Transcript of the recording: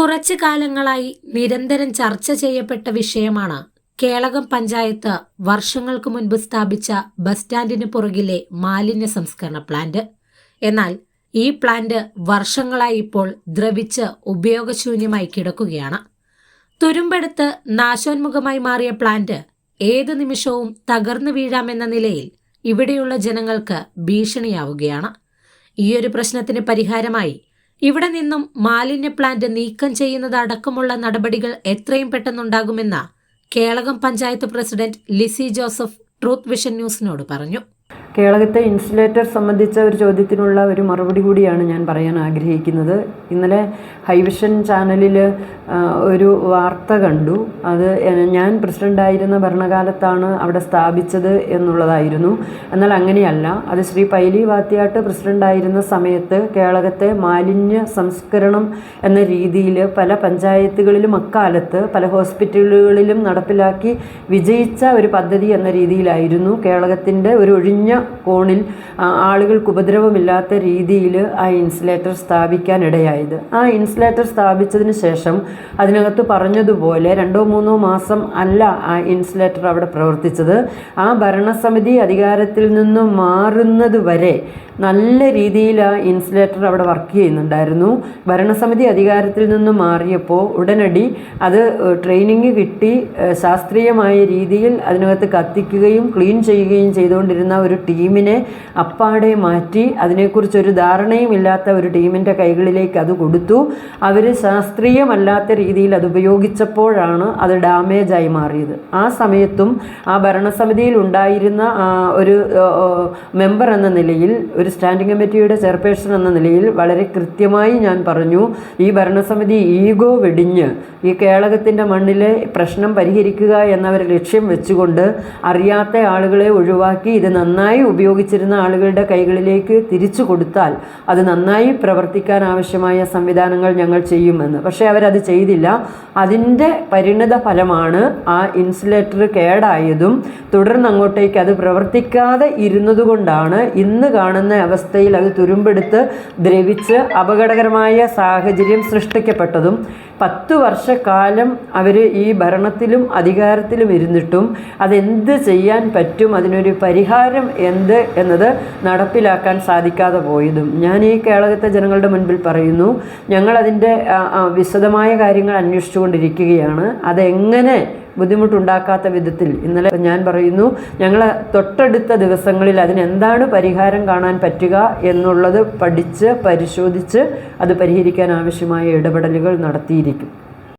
കുറച്ചു കാലങ്ങളായി നിരന്തരം ചർച്ച ചെയ്യപ്പെട്ട വിഷയമാണ് കേളകം പഞ്ചായത്ത് വർഷങ്ങൾക്ക് മുൻപ് സ്ഥാപിച്ച ബസ് സ്റ്റാൻഡിന് പുറകിലെ മാലിന്യ സംസ്കരണ പ്ലാന്റ്. എന്നാൽ ഈ പ്ലാന്റ് വർഷങ്ങളായി ഇപ്പോൾ ദ്രവിച്ച് ഉപയോഗശൂന്യമായി കിടക്കുകയാണ്. തുരുമ്പെടുത്ത് നാശോന്മുഖമായി മാറിയ പ്ലാന്റ് ഏത് നിമിഷവും തകർന്നു വീഴാമെന്ന നിലയിൽ ഇവിടെയുള്ള ജനങ്ങൾക്ക് ഭീഷണിയാവുകയാണ്. ഈയൊരു പ്രശ്നത്തിന് പരിഹാരമായി ഇവിടെ നിന്നും മാലിന്യ പ്ലാന്റ് നീക്കം ചെയ്യുന്നത് അടക്കമുള്ള നടപടികൾ എത്രയും പെട്ടെന്നുണ്ടാകുമെന്ന Kelakam panchayat president Lissy Joseph truth vision ന്യൂസിനോട് പറഞ്ഞു കേളകത്തെ ഇൻസുലേറ്റർ സംബന്ധിച്ച ഒരു ചോദ്യത്തിനുള്ള ഒരു മറുപടി കൂടിയാണ് ഞാൻ പറയാൻ ആഗ്രഹിക്കുന്നത്. ഇന്നലെ ഹൈവിഷൻ ചാനലിൽ ഒരു വാർത്ത കണ്ടു. അത് ഞാൻ പ്രസിഡന്റായിരുന്ന ഭരണകാലത്താണ് അവിടെ സ്ഥാപിച്ചത് എന്നുള്ളതായിരുന്നു. എന്നാൽ അങ്ങനെയല്ല. അത് ശ്രീ പൈലി വാത്തിയാട്ട് പ്രസിഡന്റായിരുന്ന സമയത്ത് കേളകത്തെ മാലിന്യ സംസ്കരണം എന്ന രീതിയിൽ പല പഞ്ചായത്തുകളിലും അക്കാലത്ത് പല ഹോസ്പിറ്റലുകളിലും നടപ്പിലാക്കി വിജയിച്ച ഒരു പദ്ധതി എന്ന രീതിയിലായിരുന്നു കേളകത്തിന്റെ ഒരു ഒഴിഞ്ഞ കോണിൽ ആളുകൾക്ക് ഉപദ്രവമില്ലാത്ത രീതിയിൽ ആ ഇൻസുലേറ്റർ സ്ഥാപിക്കാനിടയായത്. ആ ഇൻസുലേറ്റർ സ്ഥാപിച്ചതിന് ശേഷം അതിനകത്ത് പറഞ്ഞതുപോലെ രണ്ടോ മൂന്നോ മാസം അല്ല ആ ഇൻസുലേറ്റർ അവിടെ പ്രവർത്തിച്ചത്. ആ ഭരണസമിതി അധികാരത്തിൽ നിന്ന് മാറുന്നത് വരെ നല്ല രീതിയിൽ ആ ഇൻസുലേറ്റർ അവിടെ വർക്ക് ചെയ്യുന്നുണ്ടായിരുന്നു. ഭരണസമിതി അധികാരത്തിൽ നിന്ന് മാറിയപ്പോൾ ഉടനടി അത് ട്രെയിനിങ് കിട്ടി ശാസ്ത്രീയമായ രീതിയിൽ അതിനകത്ത് കത്തിക്കുകയും ക്ലീൻ ചെയ്യുകയും ചെയ്തുകൊണ്ടിരുന്ന ഒരു ടീമിനെ അപ്പാടെ മാറ്റി അതിനെക്കുറിച്ചൊരു ധാരണയും ഇല്ലാത്ത ഒരു ടീമിന്റെ കൈകളിലേക്ക് അത് കൊടുത്തു. അവർ ശാസ്ത്രീയമല്ലാത്ത രീതിയിൽ അത് ഉപയോഗിച്ചപ്പോഴാണ് അത് ഡാമേജായി മാറിയത്. ആ സമയത്തും ആ ഭരണസമിതിയിൽ ഉണ്ടായിരുന്ന ഒരു മെമ്പർ എന്ന നിലയിൽ ഒരു സ്റ്റാൻഡിംഗ് കമ്മിറ്റിയുടെ ചെയർപേഴ്സൺ എന്ന നിലയിൽ വളരെ കൃത്യമായി ഞാൻ പറഞ്ഞു ഈ ഭരണസമിതി ഈഗോ വെടിഞ്ഞ് ഈ കേളകത്തിന്റെ മണ്ണിലെ പ്രശ്നം പരിഹരിക്കുക എന്നവർ ലക്ഷ്യം വെച്ചുകൊണ്ട് അറിയാത്ത ആളുകളെ ഒഴിവാക്കി ഇത് നന്നായി ഉപയോഗിച്ചിരുന്ന ആളുകളുടെ കൈകളിലേക്ക് തിരിച്ചു കൊടുത്താൽ അത് നന്നായി പ്രവർത്തിക്കാൻ ആവശ്യമായ സംവിധാനങ്ങൾ ഞങ്ങൾ ചെയ്യുമെന്ന്. പക്ഷേ അവരത് ചെയ്തില്ല. അതിന്റെ പരിണിത ഫലമാണ് ആ ഇൻസുലേറ്റർ കേടായതും തുടർന്ന് അങ്ങോട്ടേക്ക് അത് പ്രവർത്തിക്കാതെ ഇരുന്നതുകൊണ്ടാണ് ഇന്ന് കാണുന്ന അവസ്ഥയിൽ അത് തുരുമ്പെടുത്ത് ദ്രവിച്ച് അപകടകരമായ സാഹചര്യം സൃഷ്ടിക്കപ്പെട്ടതും പത്തു വർഷക്കാലം അവർ ഈ ഭരണത്തിലും അധികാരത്തിലും ഇരുന്നിട്ടും അതെന്ത് ചെയ്യാൻ പറ്റും അതിനൊരു പരിഹാരം എന്ത് എന്നത് നടപ്പിലാക്കാൻ സാധിക്കാതെ പോയതും. ഞാൻ ഈ കേരളത്തെ ജനങ്ങളുടെ മുൻപിൽ പറയുന്നു ഞങ്ങളതിന്റെ വിശദമായ കാര്യങ്ങൾ അന്വേഷിച്ചുകൊണ്ടിരിക്കുകയാണ്. അതെങ്ങനെ ബുദ്ധിമുട്ടുണ്ടാക്കാത്ത വിധത്തിൽ? ഇന്നലെ ഞാൻ പറയുന്നു ഞങ്ങൾ തൊട്ടടുത്ത ദിവസങ്ങളിൽ അതിനെന്താണ് പരിഹാരം കാണാൻ പറ്റുക എന്നുള്ളത് പഠിച്ച് പരിശോധിച്ച് അത് പരിഹരിക്കാൻ ആവശ്യമായ ഇടപെടലുകൾ നടത്തിയിരിക്കും.